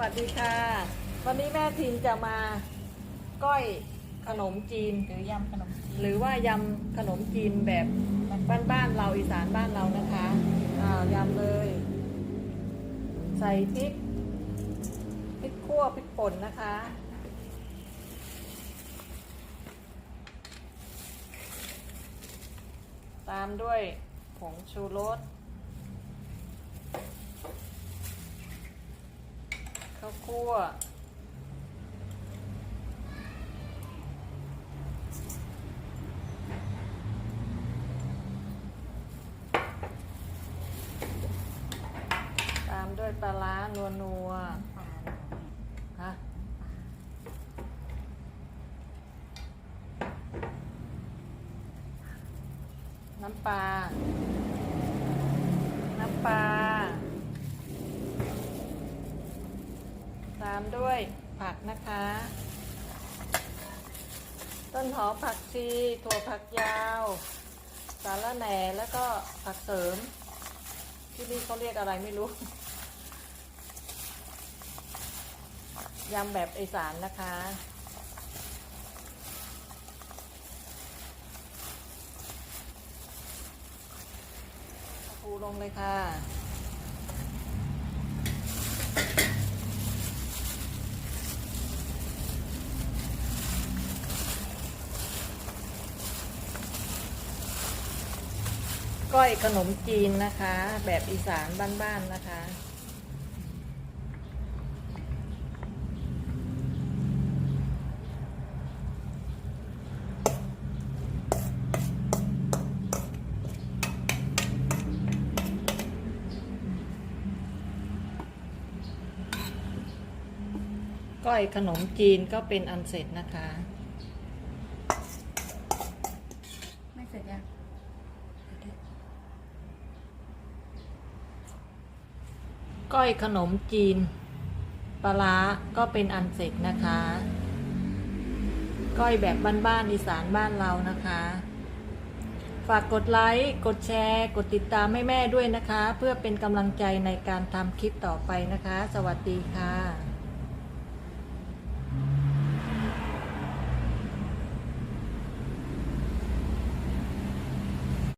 วัสดีค่ะ วันนี้แม่ทินจะมาก้อยขนมจีน หรือยำขนมจีนหรือว่ายำขนมจีนแบบบ้านๆเราอีสานบ้านเรานะคะอ่ายำเลย ใส่พริกพริกขั่วพริกป่นนะคะตามด้วยผงชูรส ข้าวคั่วตามด้วยปลาร้านัวนัวปลาๆฮะน้ำปลา น้ำปลา ตามด้วยผักนะคะ ต้นหอมผักชีถั่วผักยาว สาระแหน่แล้วก็ผักเสริม ที่นี่เขาเรียกอะไรไม่รู้ยำแบบอีสานนะคะ ปูลงเลยค่ะ ก้อยขนมจีนนะคะ แบบอีสานบ้านๆนะคะ ก้อยขนมจีนก็เป็นอันเสร็จนะคะ ไม่เสร็จยัง ก้อยขนมจีนปลาร้าก็เป็นอันเสร็จนะคะ ก้อยแบบบ้านๆอีสานบ้านเรานะคะ ฝากกดไลค์ กดแชร์ กดติดตามให้แม่ด้วยนะคะ เพื่อเป็นกำลังใจในการทำคลิปต่อไปนะคะ สวัสดีค่ะ